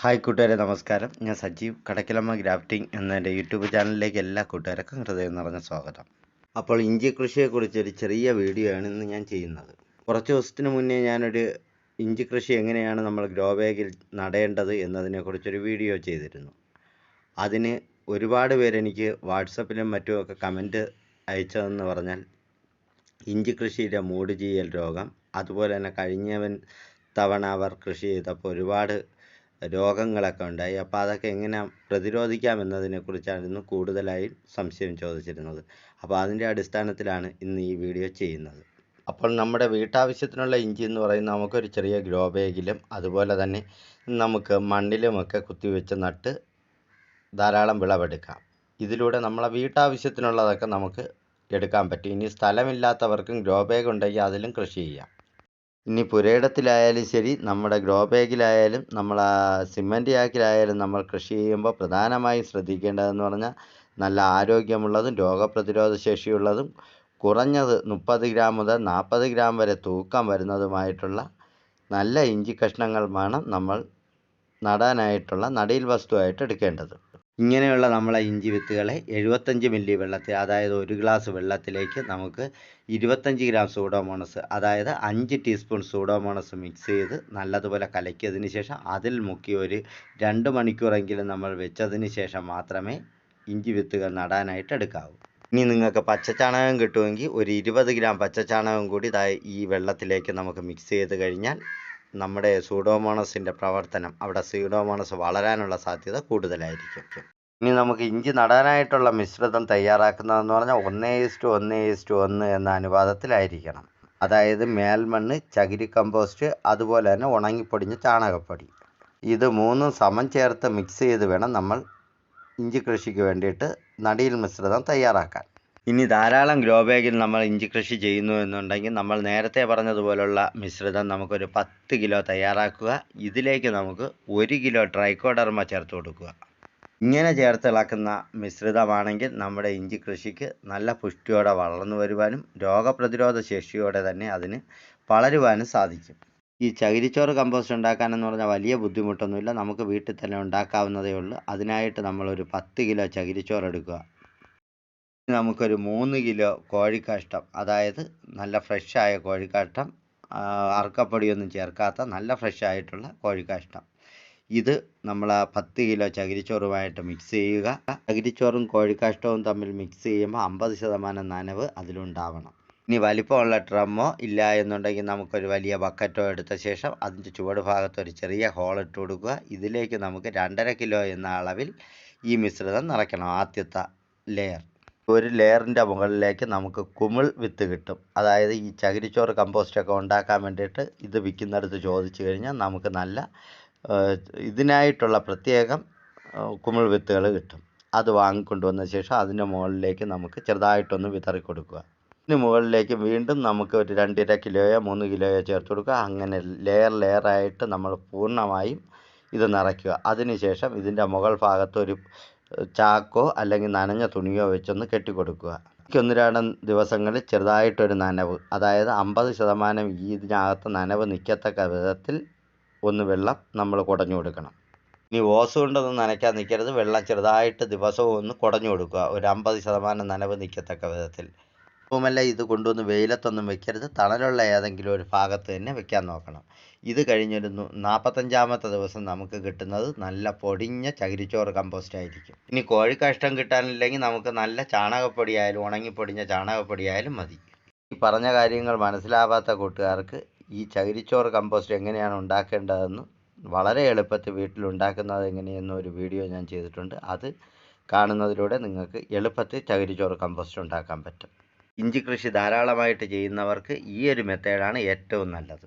Hi കൂട്ടുകാരെ നമസ്കാരം. ഞാൻ സജീവ്. കടക്കിലമ്മ ഗ്രാഫ്റ്റിംഗ് എന്ന എന്റെ യൂട്യൂബ് ചാനലിലേക്ക് എല്ലാ കൂട്ടുകാർക്കും ഹൃദയം നിറഞ്ഞ സ്വാഗതം. അപ്പോൾ ഇഞ്ചി കൃഷിയെക്കുറിച്ച് ഒരു ചെറിയ വീഡിയോ ആണ് ഇന്ന് ഞാൻ ചെയ്യുന്നത്. കുറച്ച് ദിവസത്തിന് മുന്നേ ഞാനൊരു ഇഞ്ചി കൃഷി എങ്ങനെയാണ് നമ്മൾ ഗ്രോ ബാഗിൽ നടേണ്ടത് എന്നതിനെക്കുറിച്ചൊരു വീഡിയോ ചെയ്തിരുന്നു. അതിന് ഒരുപാട് പേരെനിക്ക് വാട്സപ്പിലും മറ്റുമൊക്കെ കമന്റ് അയച്ചതെന്ന് പറഞ്ഞാൽ ഇഞ്ചി കൃഷിയുടെ മൂട് രോഗം അതുപോലെ തന്നെ കഴിഞ്ഞവൻ തവണ അവർ കൃഷി ചെയ്തപ്പോൾ ഒരുപാട് രോഗങ്ങളൊക്കെ ഉണ്ടായി. അപ്പോൾ അതൊക്കെ എങ്ങനെ പ്രതിരോധിക്കാം എന്നതിനെക്കുറിച്ചായിരുന്നു കൂടുതലായും സംശയം ചോദിച്ചിരുന്നത്. അപ്പോൾ അതിന്റെ അടിസ്ഥാനത്തിലാണ് ഇന്ന് ഈ വീഡിയോ ചെയ്യുന്നത്. അപ്പോൾ നമ്മുടെ വീട്ടാവശ്യത്തിനുള്ള ഇഞ്ചി എന്ന് പറയുന്നത് നമുക്കൊരു ചെറിയ ഗ്രോ ബാഗിലും അതുപോലെ തന്നെ നമുക്ക് മണ്ണിലുമൊക്കെ കുത്തിവെച്ച് നട്ട് ധാരാളം വിളവെടുക്കാം. ഇതിലൂടെ നമ്മളെ വീട്ടാവശ്യത്തിനുള്ളതൊക്കെ നമുക്ക് എടുക്കാൻ പറ്റും. ഇനി സ്ഥലമില്ലാത്തവർക്കും ഗ്രോ ബാഗ് ഉണ്ടെങ്കിൽ അതിലും കൃഷി ചെയ്യാം. ഇനി പുരയിടത്തിലായാലും ശരി നമ്മുടെ ഗ്രോ ബാഗിലായാലും നമ്മൾ സിമന്റ് ചാക്കിലായാലും നമ്മൾ കൃഷി ചെയ്യുമ്പോൾ പ്രധാനമായും ശ്രദ്ധിക്കേണ്ടതെന്ന് പറഞ്ഞാൽ നല്ല ആരോഗ്യമുള്ളതും രോഗപ്രതിരോധ ശേഷിയുള്ളതും കുറഞ്ഞത് മുപ്പത് ഗ്രാം മുതൽ നാൽപ്പത് ഗ്രാം വരെ തൂക്കം വരുന്നതുമായിട്ടുള്ള നല്ല ഇഞ്ചി കഷ്ണങ്ങൾ വേണം നമ്മൾ നടാനായിട്ടുള്ള നടീൽ വസ്തുവായിട്ട് എടുക്കേണ്ടത്. ഇങ്ങനെയുള്ള നമ്മളെ ഇഞ്ചി വിത്തുകളെ എഴുപത്തഞ്ച് മില്ലി വെള്ളത്തിൽ അതായത് ഒരു ഗ്ലാസ് വെള്ളത്തിലേക്ക് നമുക്ക് ഇരുപത്തഞ്ച് ഗ്രാം സൂഡോമോണസ് അതായത് അഞ്ച് ടീസ്പൂൺ സൂഡോമോണസ് മിക്സ് ചെയ്ത് നല്ലതുപോലെ കലക്കിയതിന് ശേഷം അതിൽ മുക്കി ഒരു രണ്ട് മണിക്കൂറെങ്കിലും നമ്മൾ വെച്ചതിന് ശേഷം മാത്രമേ ഇഞ്ചി വിത്തുകൾ നടാനായിട്ട് എടുക്കാവൂ. ഇനി നിങ്ങൾക്ക് പച്ചച്ചാണകം കിട്ടുമെങ്കിൽ ഒരു ഇരുപത് ഗ്രാം പച്ചച്ചാണകം കൂടി ഈ വെള്ളത്തിലേക്ക് നമുക്ക് മിക്സ് ചെയ്ത് കഴിഞ്ഞാൽ നമ്മുടെ സൂഡോമോണസിന്റെ പ്രവർത്തനം അവിടെ സൂഡോമോണസ് വളരാനുള്ള സാധ്യത കൂടുതലായിരിക്കും. ഇനി നമുക്ക് ഇഞ്ചി നടാനായിട്ടുള്ള മിശ്രിതം തയ്യാറാക്കുന്നതെന്ന് പറഞ്ഞാൽ ഒന്നേ ഇസ്റ്റു ഒന്നേ ഇസ്റ്റു ഒന്ന് എന്ന അനുപാതത്തിലായിരിക്കണം. അതായത് മേൽമണ്ണ് ചകിരി കമ്പോസ്റ്റ് അതുപോലെ തന്നെ ഉണങ്ങിപ്പൊടിഞ്ഞ ചാണകപ്പൊടി. ഇത് മൂന്നും സമം ചേർത്ത് മിക്സ് ചെയ്ത് വേണം നമ്മൾ ഇഞ്ചി കൃഷിക്ക് വേണ്ടിയിട്ട് നടിയിൽ മിശ്രിതം തയ്യാറാക്കാൻ. ഇനി ധാരാളം ഗ്രോ ബാഗിൽ നമ്മൾ ഇഞ്ചി കൃഷി ചെയ്യുന്നു എന്നുണ്ടെങ്കിൽ നമ്മൾ നേരത്തെ പറഞ്ഞതുപോലുള്ള മിശ്രിതം നമുക്കൊരു പത്ത് കിലോ തയ്യാറാക്കുക. ഇതിലേക്ക് നമുക്ക് ഒരു കിലോ ട്രൈക്കോഡർമ ചേർത്ത് കൊടുക്കുക. ഇങ്ങനെ ചേർത്തിളക്കുന്ന മിശ്രിതമാണെങ്കിൽ നമ്മുടെ ഇഞ്ചി കൃഷിക്ക് നല്ല പുഷ്ടിയോടെ വളർന്നു വരുവാനും രോഗപ്രതിരോധ ശേഷിയോടെ തന്നെ അതിന് വളരുവാനും സാധിക്കും. ഈ ചകിരിച്ചോറ് കമ്പോസ്റ്റ് ഉണ്ടാക്കാനെന്ന് പറഞ്ഞാൽ വലിയ ബുദ്ധിമുട്ടൊന്നുമില്ല. നമുക്ക് വീട്ടിൽ തന്നെ ഉണ്ടാക്കാവുന്നതേ ഉള്ളൂ. അതിനായിട്ട് നമ്മളൊരു പത്ത് കിലോ ചകിരിച്ചോറ് എടുക്കുക. നമുക്കൊരു മൂന്ന് കിലോ കോഴിക്കാഷ്ടം അതായത് നല്ല ഫ്രഷായ കോഴിക്കാഷ്ടം അറക്കപ്പൊടിയൊന്നും ചേർക്കാത്ത നല്ല ഫ്രഷായിട്ടുള്ള കോഴിക്കാഷ്ടം. ഇത് നമ്മൾ ആ പത്ത് കിലോ ചകിരിച്ചോറുമായിട്ട് മിക്സ് ചെയ്യുക. ചകിരിച്ചോറും കോഴിക്കാഷ്ടവും തമ്മിൽ മിക്സ് ചെയ്യുമ്പോൾ അമ്പത് ശതമാനം നനവ് അതിലുണ്ടാവണം. ഇനി വലിപ്പമുള്ള ഡ്രമ്മോ ഇല്ല എന്നുണ്ടെങ്കിൽ നമുക്കൊരു വലിയ ബക്കറ്റോ എടുത്ത ശേഷം അതിന്റെ ചുവട് ഭാഗത്ത് ഒരു ചെറിയ ഹോൾ ഇട്ട് കൊടുക്കുക. ഇതിലേക്ക് നമുക്ക് രണ്ടര കിലോ എന്ന അളവിൽ ഈ മിശ്രിതം നിറയ്ക്കണം ആദ്യത്തെ ലെയർ ഒരു ലെയറിന്റെ മുകളിലേക്ക് നമുക്ക് കുമിൾ വിത്ത് കിട്ടും. അതായത് ഈ ചകിരിച്ചോറ് കമ്പോസ്റ്റൊക്കെ ഉണ്ടാക്കാൻ വേണ്ടിയിട്ട് ഇത് വിൽക്കുന്നിടത്ത് ചോദിച്ചു കഴിഞ്ഞാൽ നമുക്ക് നല്ല ഇതിനായിട്ടുള്ള പ്രത്യേകം കുമിൾ വിത്തുകൾ കിട്ടും. അത് വാങ്ങിക്കൊണ്ടുവന്ന ശേഷം അതിന്റെ മുകളിലേക്ക് നമുക്ക് ചെറുതായിട്ടൊന്ന് വിതറി കൊടുക്കുക. ഇതിന് മുകളിലേക്ക് വീണ്ടും നമുക്ക് ഒരു രണ്ടര കിലോയോ മൂന്ന് കിലോയോ ചേർത്ത് കൊടുക്കുക. അങ്ങനെ ലെയർ ലെയറായിട്ട് നമ്മൾ പൂർണമായും ഇത് നിറയ്ക്കുക. അതിനുശേഷം ഇതിന്റെ മുകൾ ഭാഗത്ത് ഒരു ചാക്കോ അല്ലെങ്കിൽ നനഞ്ഞ തുണിയോ വെച്ചൊന്ന് കെട്ടിക്കൊടുക്കുക. ഒന്ന് രണ്ട് ദിവസങ്ങളിൽ ചെറുതായിട്ടൊരു നനവ് അതായത് അമ്പത് ശതമാനം ഇതിനകത്ത് നനവ് നിൽക്കത്തക്ക വിധത്തിൽ ഒന്ന് വെള്ളം നമ്മൾ കുടഞ്ഞു കൊടുക്കണം. ഇനി ഓസ് കൊണ്ടൊന്നും നനയ്ക്കാൻ നിൽക്കരുത്. വെള്ളം ചെറുതായിട്ട് ദിവസവും ഒന്ന് കുടഞ്ഞു കൊടുക്കുക. ഒരു അമ്പത് ശതമാനം നനവ് നിൽക്കത്തക്ക വിധത്തിൽ. അതുമല്ല ഇത് കൊണ്ടുവന്ന് വെയിലത്തൊന്നും വെക്കരുത്. തണലുള്ള ഏതെങ്കിലും ഒരു ഭാഗത്ത് തന്നെ വെക്കാൻ നോക്കണം. ഇത് കഴിഞ്ഞൊരു നാൽപ്പത്തഞ്ചാമത്തെ ദിവസം നമുക്ക് കിട്ടുന്നത് നല്ല പൊടിഞ്ഞ ചകിരിച്ചോറ് കമ്പോസ്റ്റ് ആയിരിക്കും. ഇനി കോഴിക്കാഷ്ടം കിട്ടാനില്ലെങ്കിൽ നമുക്ക് നല്ല ചാണകപ്പൊടിയായാലും ഉണങ്ങിപ്പൊടിഞ്ഞ ചാണകപ്പൊടിയായാലും മതി. ഈ പറഞ്ഞ കാര്യങ്ങൾ മനസ്സിലാവാത്ത കൂട്ടുകാർക്ക് ഈ ചകിരിച്ചോറ് കമ്പോസ്റ്റ് എങ്ങനെയാണ് ഉണ്ടാക്കേണ്ടതെന്ന് വളരെ എളുപ്പത്തിൽ വീട്ടിൽ ഉണ്ടാക്കുന്നത് എങ്ങനെയെന്ന് ഒരു വീഡിയോ ഞാൻ ചെയ്തിട്ടുണ്ട്. അത് കാണുന്നതിലൂടെ നിങ്ങൾക്ക് എളുപ്പത്തിൽ ചകിരിച്ചോറ് കമ്പോസ്റ്റ് ഉണ്ടാക്കാൻ പറ്റും. ഇഞ്ചി കൃഷി ധാരാളമായിട്ട് ചെയ്യുന്നവർക്ക് ഈ ഒരു മെത്തേഡാണ് ഏറ്റവും നല്ലത്.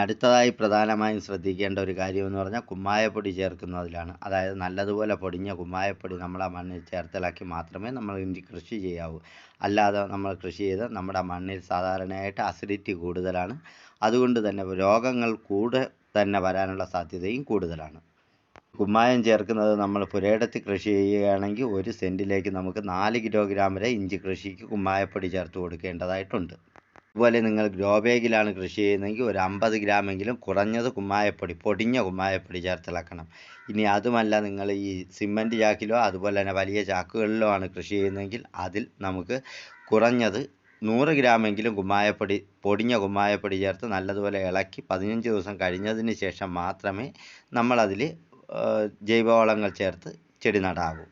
അടുത്തതായി പ്രധാനമായും ശ്രദ്ധിക്കേണ്ട ഒരു കാര്യം എന്ന് പറഞ്ഞാൽ കുമ്മായപ്പൊടി ചേർക്കുന്നതിലാണ് അതായത് നല്ലതുപോലെ പൊടിഞ്ഞ കുമ്മായപ്പൊടി നമ്മൾ ആ മണ്ണിൽ ചേർത്തലാക്കി മാത്രമേ നമ്മൾ ഇഞ്ചി കൃഷി ചെയ്യാവൂ. അല്ലാതെ നമ്മൾ കൃഷി ചെയ്ത് നമ്മുടെ മണ്ണിൽ സാധാരണയായിട്ട് അസിഡിറ്റി കൂടുതലാണ്. അതുകൊണ്ട് തന്നെ രോഗങ്ങൾ കൂടെ തന്നെ വരാനുള്ള സാധ്യതയും കൂടുതലാണ്. കുമ്മായം ചേർക്കുന്നത് നമ്മൾ പുരയിടത്തിൽ കൃഷി ചെയ്യുകയാണെങ്കിൽ ഒരു സെന്റിലേക്ക് നമുക്ക് നാല് കിലോഗ്രാം വരെ ഇഞ്ചി കൃഷിക്ക് കുമ്മായപ്പൊടി ചേർത്ത് കൊടുക്കേണ്ടതായിട്ടുണ്ട്. അതുപോലെ നിങ്ങൾ ഗ്രോ ബാഗിലാണ് കൃഷി ചെയ്യുന്നതെങ്കിൽ ഒരു അമ്പത് ഗ്രാമെങ്കിലും കുറഞ്ഞത് കുമ്മായപ്പൊടി പൊടിഞ്ഞ കുമ്മായപ്പൊടി ചേർത്തിളക്കണം. ഇനി അതുമല്ല നിങ്ങൾ ഈ സിമന്റ് ചാക്കിലോ അതുപോലെ തന്നെ വലിയ ചാക്കുകളിലോ ആണ് കൃഷി ചെയ്യുന്നതെങ്കിൽ അതിൽ നമുക്ക് കുറഞ്ഞത് നൂറ് ഗ്രാമെങ്കിലും കുമ്മായപ്പൊടി പൊടിഞ്ഞ കുമ്മായപ്പൊടി ചേർത്ത് നല്ലതുപോലെ ഇളക്കി പതിനഞ്ച് ദിവസം കഴിഞ്ഞതിന് ശേഷം മാത്രമേ നമ്മളതിൽ ജൈവവളങ്ങൾ ചേർത്ത് ചെടി നടാവൂ.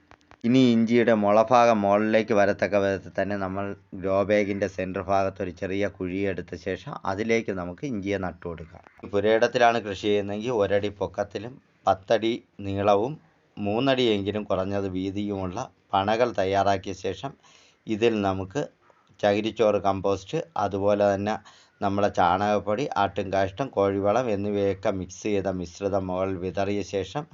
ഇനി ഇഞ്ചിയുടെ മുളഭാഗം മുകളിലേക്ക് വരത്തക്ക വിധത്തിൽ തന്നെ നമ്മൾ ഗ്രോ ബാഗിന്റെ സെന്റർ ഭാഗത്ത് ഒരു ചെറിയ കുഴിയെടുത്ത ശേഷം അതിലേക്ക് നമുക്ക് ഇഞ്ചിയെ നട്ടു കൊടുക്കാം. പുരയിടത്തിലാണ് കൃഷി ചെയ്യുന്നതെങ്കിൽ ഒരടി പൊക്കത്തിലും പത്തടി നീളവും മൂന്നടിയെങ്കിലും കുറഞ്ഞത് വീതിയുമുള്ള പണകൾ തയ്യാറാക്കിയ ശേഷം ഇതിൽ നമുക്ക് ചകിരിച്ചോറ് കമ്പോസ്റ്റ് അതുപോലെ തന്നെ നമ്മുടെ ചാണകപ്പൊടി ആട്ടുംകാഷ്ടം കോഴിവളം എന്നിവയൊക്കെ മിക്സ് ചെയ്ത മിശ്രിതം മുകളിൽ വിതറിയ ശേഷം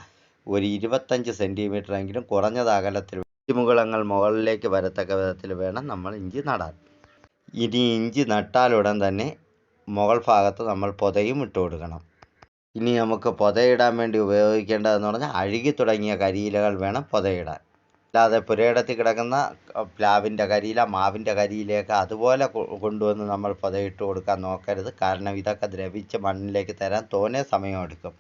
ഒരു ഇരുപത്തഞ്ച് സെന്റിമീറ്റർ എങ്കിലും കുറഞ്ഞത് അകലത്തിൽ മുകളങ്ങൾ മുകളിലേക്ക് വരത്തക്ക വിധത്തിൽ വേണം നമ്മൾ ഇഞ്ചി നടാൻ. ഇനി ഇഞ്ചി നട്ടാലുടൻ തന്നെ മുകൾ ഭാഗത്ത് നമ്മൾ പൊതയും ഇട്ട് കൊടുക്കണം. ഇനി നമുക്ക് പൊതയിടാൻ വേണ്ടി ഉപയോഗിക്കേണ്ടതെന്ന് പറഞ്ഞാൽ അഴുകി തുടങ്ങിയ കരിയിലകൾ വേണം പൊതയിടാൻ. അല്ലാതെ പുരയിടത്തിൽ കിടക്കുന്ന പ്ലാവിന്റെ കരിയില മാവിന്റെ കരിയിലേക്ക് അതുപോലെ കൊണ്ടുവന്ന് നമ്മൾ പൊതയിട്ട് കൊടുക്കാൻ നോക്കരുത്. കാരണം ഇതൊക്കെ ദ്രവിച്ച് മണ്ണിലേക്ക് തരാൻ തോനെ സമയമെടുക്കും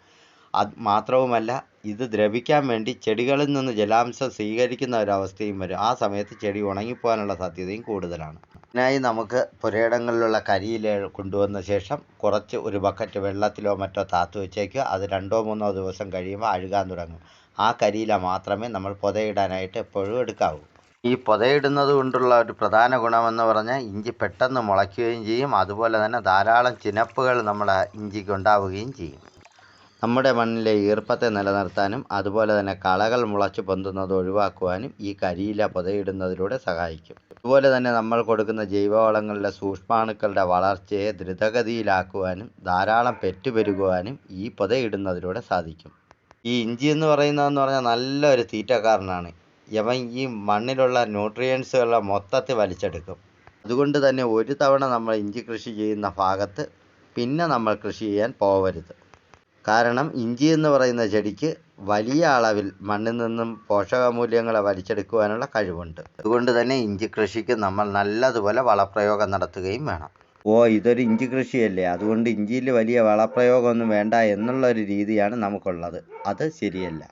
അത് മാത്രവുമല്ല ഇത് ദ്രവിക്കാൻ വേണ്ടി ചെടികളിൽ നിന്ന് ജലാംശം സ്വീകരിക്കുന്ന ഒരവസ്ഥയും വരും. ആ സമയത്ത് ചെടി ഉണങ്ങിപ്പോകാനുള്ള സാധ്യതയും കൂടുതലാണ്. അതിനായി നമുക്ക് പുരയിടങ്ങളിലുള്ള കരിയില കൊണ്ടുവന്ന ശേഷം കുറച്ച് ഒരു ബക്കറ്റ് വെള്ളത്തിലോ മറ്റോ താത്തു വെച്ചേക്കുക. അത് രണ്ടോ മൂന്നോ ദിവസം കഴിയുമ്പോൾ അഴുകാൻ തുടങ്ങും. ആ കരിയില മാത്രമേ നമ്മൾ പുതയിടാനായിട്ട് എപ്പോഴും എടുക്കാവൂ. ഈ പുതയിടുന്നത് കൊണ്ടുള്ള ഒരു പ്രധാന ഗുണമെന്ന് പറഞ്ഞാൽ ഇഞ്ചി പെട്ടെന്ന് മുളയ്ക്കുകയും ചെയ്യും. അതുപോലെ തന്നെ ധാരാളം ചിനപ്പുകൾ നമ്മുടെ ഇഞ്ചിക്ക് ഉണ്ടാവുകയും ചെയ്യും. നമ്മുടെ മണ്ണിലെ ഈർപ്പത്തെ നിലനിർത്താനും അതുപോലെ തന്നെ കളകൾ മുളച്ചു പൊന്തുന്നത് ഒഴിവാക്കുവാനും ഈ കരിയില പുതയിടുന്നതിലൂടെ സഹായിക്കും. അതുപോലെ തന്നെ നമ്മൾ കൊടുക്കുന്ന ജൈവവളങ്ങളുടെ സൂക്ഷ്മാണുക്കളുടെ വളർച്ചയെ ദ്രുതഗതിയിലാക്കുവാനും ധാരാളം പെറ്റുപെരുകുവാനും ഈ പുതയിടുന്നതിലൂടെ സാധിക്കും. ഈ ഇഞ്ചി എന്ന് പറയുന്നതെന്ന് പറഞ്ഞാൽ നല്ലൊരു തീറ്റക്കാരനാണ്. യവൻ ഈ മണ്ണിലുള്ള ന്യൂട്രിയൻസുകളെ മൊത്തത്തിൽ വലിച്ചെടുക്കും. അതുകൊണ്ട് തന്നെ ഒരു തവണ നമ്മൾ ഇഞ്ചി കൃഷി ചെയ്യുന്ന ഭാഗത്ത് പിന്നെ നമ്മൾ കൃഷി ചെയ്യാൻ പോവരുത്. കാരണം ഇഞ്ചി എന്ന് പറയുന്ന ചെടിക്ക് വലിയ അളവിൽ മണ്ണിൽ നിന്നും പോഷകമൂല്യങ്ങളെ വലിച്ചെടുക്കുവാനുള്ള കഴിവുണ്ട്. അതുകൊണ്ട് തന്നെ ഇഞ്ചി കൃഷിക്ക് നമ്മൾ നല്ലതുപോലെ വളപ്രയോഗം നടത്തുകയും വേണം. ഓ ഇതൊരു ഇഞ്ചി കൃഷിയല്ലേ? അതുകൊണ്ട് ഇഞ്ചിയിൽ വലിയ വളപ്രയോഗമൊന്നും വേണ്ട എന്നുള്ള ഒരു രീതിയാണ് നമുക്കുള്ളത്. അത് ശരിയല്ല.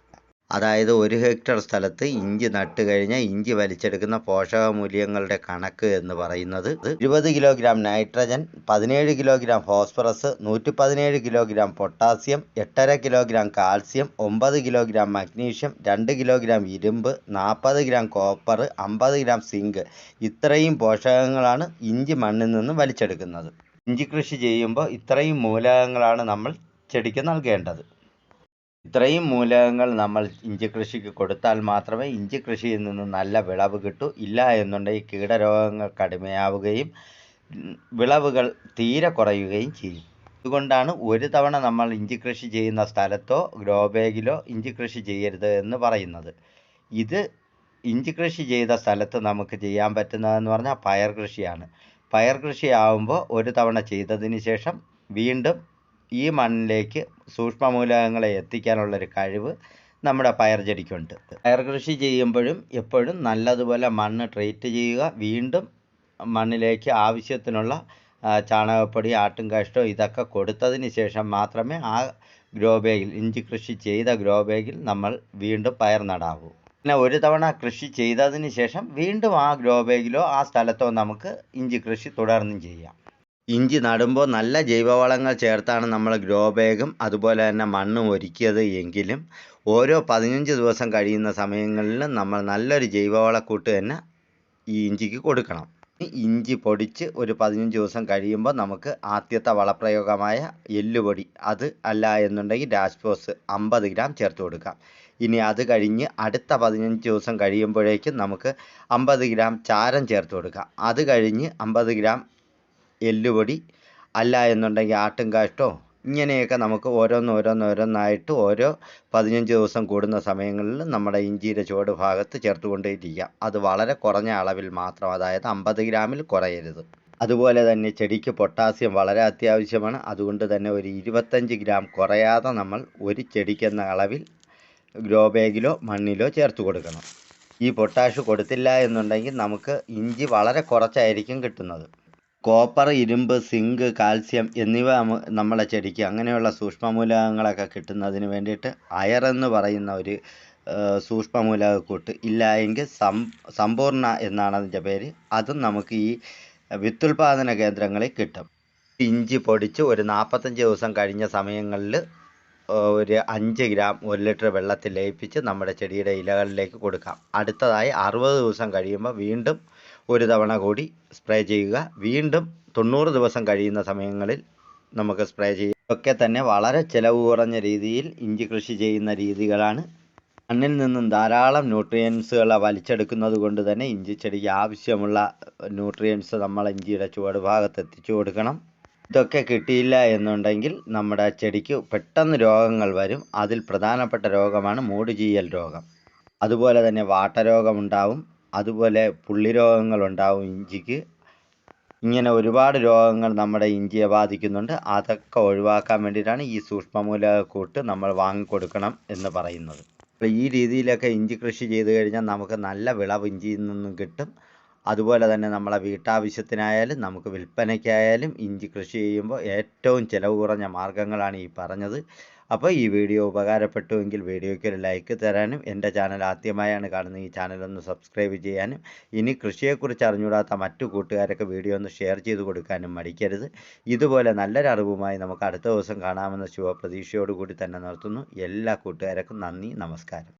അതായത് ഒരു ഹെക്ടർ സ്ഥലത്ത് ഇഞ്ചി നട്ട് കഴിഞ്ഞാൽ ഇഞ്ചി വലിച്ചെടുക്കുന്ന പോഷക മൂല്യങ്ങളുടെ കണക്ക് എന്ന് പറയുന്നത് ഇരുപത് കിലോഗ്രാം നൈട്രജൻ പതിനേഴ് കിലോഗ്രാം ഫോസ്ഫറസ് നൂറ്റി പതിനേഴ് കിലോഗ്രാം പൊട്ടാസ്യം എട്ടര കിലോഗ്രാം കാൽസ്യം ഒമ്പത് കിലോഗ്രാം മഗ്നീഷ്യം രണ്ട് കിലോഗ്രാം ഇരുമ്പ് നാൽപ്പത് ഗ്രാം കോപ്പർ അമ്പത് ഗ്രാം സിങ്ക് ഇത്രയും പോഷകങ്ങളാണ് ഇഞ്ചി മണ്ണിൽ നിന്ന് വലിച്ചെടുക്കുന്നത്. ഇഞ്ചി കൃഷി ചെയ്യുമ്പോൾ ഇത്രയും മൂലകങ്ങളാണ് നമ്മൾ ചെടിക്ക് നൽകേണ്ടത്. ഇത്രയും മൂലകങ്ങൾ നമ്മൾ ഇഞ്ചി കൃഷിക്ക് കൊടുത്താൽ മാത്രമേ ഇഞ്ചി കൃഷിയിൽ നിന്ന് നല്ല വിളവ് കിട്ടൂ. ഇല്ല എന്നുണ്ടെങ്കിൽ കീടരോഗങ്ങൾ കടുമയാവുകയും വിളവുകൾ തീരെ കുറയുകയും ചെയ്യും. അതുകൊണ്ടാണ് ഒരു തവണ നമ്മൾ ഇഞ്ചി കൃഷി ചെയ്യുന്ന സ്ഥലത്തോ ഗ്രോ ബാഗിലോ ഇഞ്ചി കൃഷി ചെയ്യരുത് എന്ന് പറയുന്നത്. ഇത് ഇഞ്ചി കൃഷി ചെയ്ത സ്ഥലത്ത് നമുക്ക് ചെയ്യാൻ പറ്റുന്നതെന്ന് പറഞ്ഞാൽ പയർ കൃഷിയാണ്. പയർ കൃഷി ആവുമ്പോൾ ഒരു തവണ ചെയ്തതിന് ശേഷം വീണ്ടും ഈ മണ്ണിലേക്ക് സൂക്ഷ്മ സൂക്ഷ്മമൂലകങ്ങളെ എത്തിക്കാനുള്ളൊരു കഴിവ് നമ്മുടെ പയർ ചെടിക്കുണ്ട് പയർ കൃഷി ചെയ്യുമ്പോഴും എപ്പോഴും നല്ലതുപോലെ മണ്ണ് ട്രീറ്റ് ചെയ്യുക വീണ്ടും മണ്ണിലേക്ക് ആവശ്യത്തിനുള്ള ചാണകപ്പൊടി ആട്ടും കാഷ്ടം ഇതൊക്കെ കൊടുത്തതിന് ശേഷം മാത്രമേ ആ ഗ്രോ ബാഗിൽ ഇഞ്ചി കൃഷി ചെയ്ത ഗ്രോ ബാഗിൽ നമ്മൾ വീണ്ടും പയർ നടാവൂ. പിന്നെ ഒരു തവണ കൃഷി ചെയ്തതിന് ശേഷം വീണ്ടും ആ ഗ്രോ ബാഗിലോ ആ സ്ഥലത്തോ നമുക്ക് ഇഞ്ചി കൃഷി തുടർന്നും ചെയ്യാം. ഇഞ്ചി നടുമ്പോൾ നല്ല ജൈവവളങ്ങൾ ചേർത്താണ് നമ്മൾ ഗ്രോ ബാഗും അതുപോലെ തന്നെ മണ്ണും ഒരുക്കിയത് എങ്കിലും ഓരോ പതിനഞ്ച് ദിവസം കഴിയുന്ന സമയങ്ങളിൽ നമ്മൾ നല്ലൊരു ജൈവവളക്കൂട്ട് തന്നെ ഈ ഇഞ്ചിക്ക് കൊടുക്കണം. ഇഞ്ചി പൊടിച്ച് ഒരു പതിനഞ്ച് ദിവസം കഴിയുമ്പോൾ നമുക്ക് ആദ്യത്തെ വളപ്രയോഗമായ എല്ലുപൊടി അത് അല്ല എന്നുണ്ടെങ്കിൽ രാജ്പോസ് അമ്പത് ഗ്രാം ചേർത്ത് കൊടുക്കാം. ഇനി അത് കഴിഞ്ഞ് അടുത്ത പതിനഞ്ച് ദിവസം കഴിയുമ്പോഴേക്കും നമുക്ക് അമ്പത് ഗ്രാം ചാരം ചേർത്ത് കൊടുക്കാം. അത് കഴിഞ്ഞ് അമ്പത് ഗ്രാം എല്ലുപൊടി അല്ല എന്നുണ്ടെങ്കിൽ ആട്ടും കാഷ്ടോ ഇങ്ങനെയൊക്കെ നമുക്ക് ഓരോന്ന് ഓരോന്ന് ഓരോ പതിനഞ്ച് ദിവസം കൂടുന്ന സമയങ്ങളിൽ നമ്മുടെ ഇഞ്ചിയുടെ ചുവട് ഭാഗത്ത് ചേർത്ത് കൊണ്ടേയിരിക്കാം അത് വളരെ കുറഞ്ഞ അളവിൽ മാത്രം അതായത് അമ്പത് ഗ്രാമിൽ കുറയരുത്. അതുപോലെ തന്നെ ചെടിക്ക് പൊട്ടാസ്യം വളരെ അത്യാവശ്യമാണ്. അതുകൊണ്ട് തന്നെ ഒരു ഇരുപത്തഞ്ച് ഗ്രാം കുറയാതെ നമ്മൾ ഒരു ചെടിക്കെന്ന അളവിൽ ഗ്രോ ബാഗിലോ മണ്ണിലോ ചേർത്ത് കൊടുക്കണം. ഈ പൊട്ടാഷ് കൊടുത്തില്ല എന്നുണ്ടെങ്കിൽ നമുക്ക് ഇഞ്ചി വളരെ കുറച്ചായിരിക്കും കിട്ടുന്നത്. കോപ്പർ ഇരുമ്പ് സിങ്ക് കാൽസ്യം എന്നിവ നമ്മളെ ചെടിക്ക് അങ്ങനെയുള്ള സൂക്ഷ്മമൂലകങ്ങളൊക്കെ കിട്ടുന്നതിന് വേണ്ടിയിട്ട് അയർ എന്ന് പറയുന്ന ഒരു സൂക്ഷ്മമൂലകക്കൂട്ട് ഇല്ല എങ്കിൽ സം സമ്പൂർണ എന്നാണ് അതിന്റെ പേര്. അതും നമുക്ക് ഈ വിത്തുൽപാദന കേന്ദ്രങ്ങളിൽ കിട്ടും. ഇഞ്ചി പൊടിച്ച് ഒരു നാൽപ്പത്തഞ്ച് ദിവസം കഴിഞ്ഞ സമയങ്ങളിൽ ഒരു അഞ്ച് ഗ്രാം ഒരു ലിറ്റർ വെള്ളത്തിൽ ലയിപ്പിച്ച് നമ്മുടെ ചെടിയുടെ ഇലകളിലേക്ക് കൊടുക്കാം. അടുത്തതായി അറുപത് ദിവസം കഴിയുമ്പോൾ വീണ്ടും ഒരു തവണ കൂടി സ്പ്രേ ചെയ്യുക. വീണ്ടും തൊണ്ണൂറ് ദിവസം കഴിയുന്ന സമയങ്ങളിൽ നമുക്ക് സ്പ്രേ ചെയ്യാം. ഇതൊക്കെ തന്നെ വളരെ ചിലവ് കുറഞ്ഞ രീതിയിൽ ഇഞ്ചി കൃഷി ചെയ്യുന്ന രീതികളാണ്. മണ്ണിൽ നിന്നും ധാരാളം ന്യൂട്രിയൻസുകൾ വലിച്ചെടുക്കുന്നത് കൊണ്ട് തന്നെ ഇഞ്ചി ചെടിക്ക് ആവശ്യമുള്ള ന്യൂട്രിയൻസ് നമ്മൾ ഇഞ്ചിയുടെ ചുവട് ഭാഗത്ത് എത്തിച്ചു കൊടുക്കണം. ഇതൊക്കെ കിട്ടിയില്ല എന്നുണ്ടെങ്കിൽ നമ്മുടെ ചെടിക്ക് പെട്ടെന്ന് രോഗങ്ങൾ വരും. അതിൽ പ്രധാനപ്പെട്ട രോഗമാണ് മൂടുചീയൽ രോഗം. അതുപോലെ തന്നെ വാട്ടരോഗമുണ്ടാവും അതുപോലെ പുള്ളി രോഗങ്ങളുണ്ടാവും ഇഞ്ചിക്ക്. ഇങ്ങനെ ഒരുപാട് രോഗങ്ങൾ നമ്മുടെ ഇഞ്ചിയെ ബാധിക്കുന്നുണ്ട്. അതൊക്കെ ഒഴിവാക്കാൻ വേണ്ടിയിട്ടാണ് ഈ സൂക്ഷ്മമൂലകൂട്ട് നമ്മൾ വാങ്ങിക്കൊടുക്കണം എന്ന് പറയുന്നത്. അപ്പോൾ ഈ രീതിയിലൊക്കെ ഇഞ്ചി കൃഷി ചെയ്തു കഴിഞ്ഞാൽ നമുക്ക് നല്ല വിളവ് ഇഞ്ചിയിൽ നിന്നും കിട്ടും. അതുപോലെ തന്നെ നമ്മളെ വീട്ടാവശ്യത്തിനായാലും നമുക്ക് വിൽപ്പനയ്ക്കായാലും ഇഞ്ചി കൃഷി ചെയ്യുമ്പോൾ ഏറ്റവും ചിലവ് കുറഞ്ഞ മാർഗങ്ങളാണ് ഈ പറഞ്ഞത്. അപ്പോൾ ഈ വീഡിയോ ഉപകാരപ്പെട്ടുവെങ്കിൽ വീഡിയോയ്ക്ക് ഒരു ലൈക്ക് തരാനും എന്റെ ചാനൽ ആദ്യമായാണ് കാണുന്നത് ഈ ചാനൽ ഒന്ന് സബ്സ്ക്രൈബ് ചെയ്യാനും ഇനി കൃഷിയെക്കുറിച്ച് അറിഞ്ഞുകൂടാത്ത മറ്റു കൂട്ടുകാരൊക്കെ വീഡിയോ ഒന്ന് ഷെയർ ചെയ്ത് കൊടുക്കാനും മടിക്കരുത്. ഇതുപോലെ നല്ലൊരു അറിവുമായി നമുക്ക് അടുത്ത ദിവസം കാണാമെന്ന ശുഭപ്രതീക്ഷയോടുകൂടി തന്നെ നിർത്തുന്നു. എല്ലാ കൂട്ടുകാർക്കും നന്ദി നമസ്കാരം.